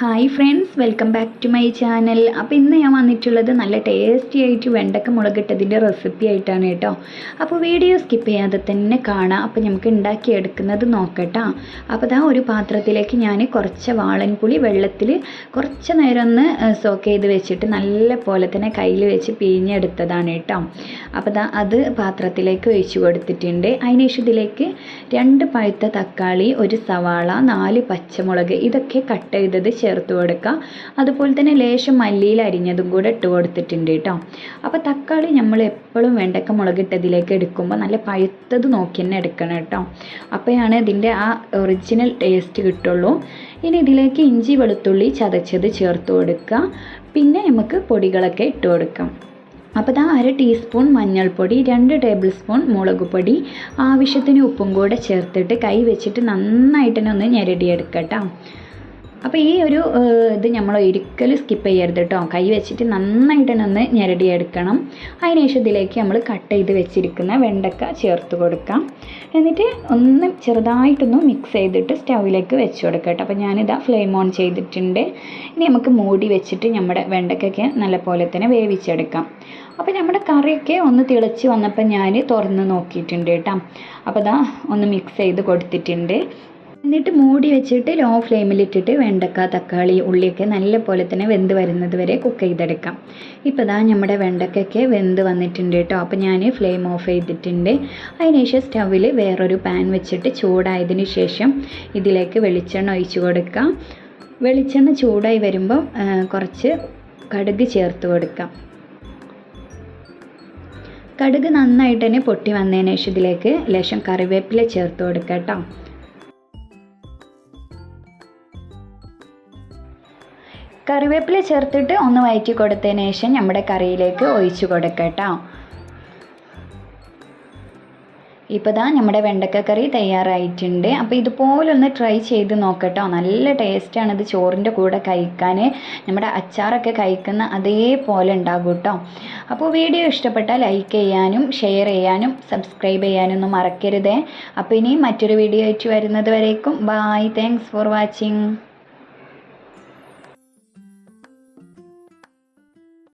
Hi friends welcome back to my channel അപ്പോൾ ഇന്ന് ഞാൻ വന്നിട്ടുള്ളത് നല്ല ടേസ്റ്റി ആയിട്ട് വെണ്ടക്ക മുളകിട്ടതിന്റെ റെസിപ്പി ആയിട്ടാണ് കേട്ടോ. അപ്പോൾ വീഡിയോ സ്കിപ്പ് ചെയ്യാതെ തന്നെ കാണാം. അപ്പോൾ നമുക്ക് ഉണ്ടാക്കിയെടുക്കുന്നത് നോക്കട്ടോ. അപ്പോൾ ദാ ഒരു പാത്രത്തിലേക്ക് ഞാൻ കുറച്ച് വാളൻപുളി വെള്ളത്തിൽ കുറച്ച് നേരം ഒന്ന് സോക്ക് ചെയ്ത് വെച്ചിട്ട് നല്ല പോലെ തന്നെ കയ്യിൽ വെച്ച് പിഴിഞ്ഞെടുത്തതാണ് കേട്ടോ. അപ്പോൾ ദാ അത് പാത്രത്തിലേക്ക് ഒഴിച്ചു കൊടുത്തിട്ടുണ്ട്. അതിനുശേഷം ഇതിലേക്ക് രണ്ട് പഴുത്ത തക്കാളി ഒരു സവാള നാല് പച്ചമുളക് ഇതൊക്കെ കട്ട് ചെയ്തത് ചേർത്ത് കൊടുക്കുക. അതുപോലെ തന്നെ ലേശം മല്ലിയിൽ അരിഞ്ഞതും കൂടെ ഇട്ട് കൊടുത്തിട്ടുണ്ട് കേട്ടോ. അപ്പോൾ തക്കാളി നമ്മൾ എപ്പോഴും വെണ്ടക്ക മുളകിട്ടതിലേക്ക് എടുക്കുമ്പോൾ നല്ല പഴുത്തത് നോക്കി തന്നെ എടുക്കണം കേട്ടോ. അപ്പോഴാണ് ഇതിന്റെ ആ ഒറിജിനൽ ടേസ്റ്റ് കിട്ടുള്ളൂ. ഇനി ഇതിലേക്ക് ഇഞ്ചി വെളുത്തുള്ളി ചതച്ചത് ചേർത്ത് കൊടുക്കുക. പിന്നെ നമുക്ക് പൊടികളൊക്കെ ഇട്ട് കൊടുക്കാം. അപ്പോൾ ഇതാ അര ടീസ്പൂൺ മഞ്ഞൾപ്പൊടി രണ്ട് ടേബിൾ സ്പൂൺ മുളക് പൊടി ആവശ്യത്തിന് ഉപ്പും കൂടെ ചേർത്തിട്ട് കൈ വെച്ചിട്ട് നന്നായിട്ട് തന്നെ ഒന്ന് ഞെരടിയെടുക്കട്ടോ അപ്പോൾ ഈ ഒരു ഇത് നമ്മൾ ഒരിക്കലും സ്കിപ്പ് ചെയ്യരുത് കേട്ടോ കൈ വെച്ചിട്ട് നന്നായിട്ട് നിന്ന് ഒന്ന് ഞെരടിയെടുക്കണം അതിനുശേഷം ഇതിലേക്ക് നമ്മൾ കട്ട് ചെയ്ത് വെച്ചിരിക്കുന്ന വെണ്ടക്ക ചേർത്ത് കൊടുക്കാം. എന്നിട്ട് ഒന്ന് ചെറുതായിട്ടൊന്ന് മിക്സ് ചെയ്തിട്ട് സ്റ്റൗവിലേക്ക് വെച്ച് കൊടുക്കാം കേട്ടോ അപ്പോൾ ഞാനിതാ ഫ്ലെയിം ഓൺ ചെയ്തിട്ടുണ്ട്. ഇനി നമുക്ക് മൂടി വെച്ചിട്ട് നമ്മുടെ വെണ്ടക്കൊക്കെ നല്ല പോലെ തന്നെ വേവിച്ചെടുക്കാം. അപ്പോൾ നമ്മുടെ കറിയൊക്കെ ഒന്ന് തിളച്ച് വന്നപ്പോൾ ഞാൻ തുറന്ന് നോക്കിയിട്ടുണ്ട് കേട്ടോ അപ്പോൾ ഇതാ ഒന്ന് മിക്സ് ചെയ്ത് കൊടുത്തിട്ടുണ്ട്. എന്നിട്ട് മൂടി വെച്ചിട്ട് ലോ ഫ്ലെയിമിലിട്ടിട്ട് വെണ്ടക്ക തക്കാളി ഉള്ളിയൊക്കെ നല്ല പോലെ തന്നെ വെന്ത് വരുന്നത് വരെ കുക്ക് ചെയ്തെടുക്കാം. ഇപ്പോൾ ഇതാ നമ്മുടെ വെണ്ടക്കൊക്കെ വെന്ത് വന്നിട്ടുണ്ട് കേട്ടോ. അപ്പോൾ ഞാൻ ഫ്ലെയിം ഓഫ് ചെയ്തിട്ടുണ്ട്. അതിനുശേഷം സ്റ്റവിൽ വേറൊരു പാൻ വെച്ചിട്ട് ചൂടായതിന് ശേഷം ഇതിലേക്ക് വെളിച്ചെണ്ണ ഒഴിച്ചു കൊടുക്കാം. വെളിച്ചെണ്ണ ചൂടായി വരുമ്പോൾ കുറച്ച് കടുക് ചേർത്ത് കൊടുക്കാം. കടുക് നന്നായിട്ട് തന്നെ പൊട്ടി വന്നതിന് ശേഷം ഇതിലേക്ക് ലേശം കറിവേപ്പില ചേർത്ത് കൊടുക്കാം കേട്ടോ. കറിവേപ്പില ചേർത്തിട്ട് ഒന്ന് വയറ്റി കൊടുത്തതിന് ശേഷം നമ്മുടെ കറിയിലേക്ക് ഒഴിച്ചു കൊടുക്കട്ടോ. കേട്ടോ ഇപ്പോൾ ദാ നമ്മുടെ വെണ്ടക്കക്കറി തയ്യാറായിട്ടുണ്ട്. അപ്പോൾ ഇതുപോലൊന്ന് ട്രൈ ചെയ്ത് നോക്കട്ടോ. നല്ല ടേസ്റ്റാണ് ഇത് ചോറിന്റെ കൂടെ കഴിക്കാൻ നമ്മുടെ അച്ചാറൊക്കെ കഴിക്കുന്ന അതേപോലെ ഉണ്ടാകും കേട്ടോ അപ്പോൾ വീഡിയോ ഇഷ്ടപ്പെട്ടാൽ ലൈക്ക് ചെയ്യാനും ഷെയർ ചെയ്യാനും സബ്സ്ക്രൈബ് ചെയ്യാനും ഒന്നും മറക്കരുതേ. അപ്പോൾ ഇനി മറ്റൊരു വീഡിയോ ആയിട്ട് വരുന്നത് വരേക്കും. Bye thanks for watching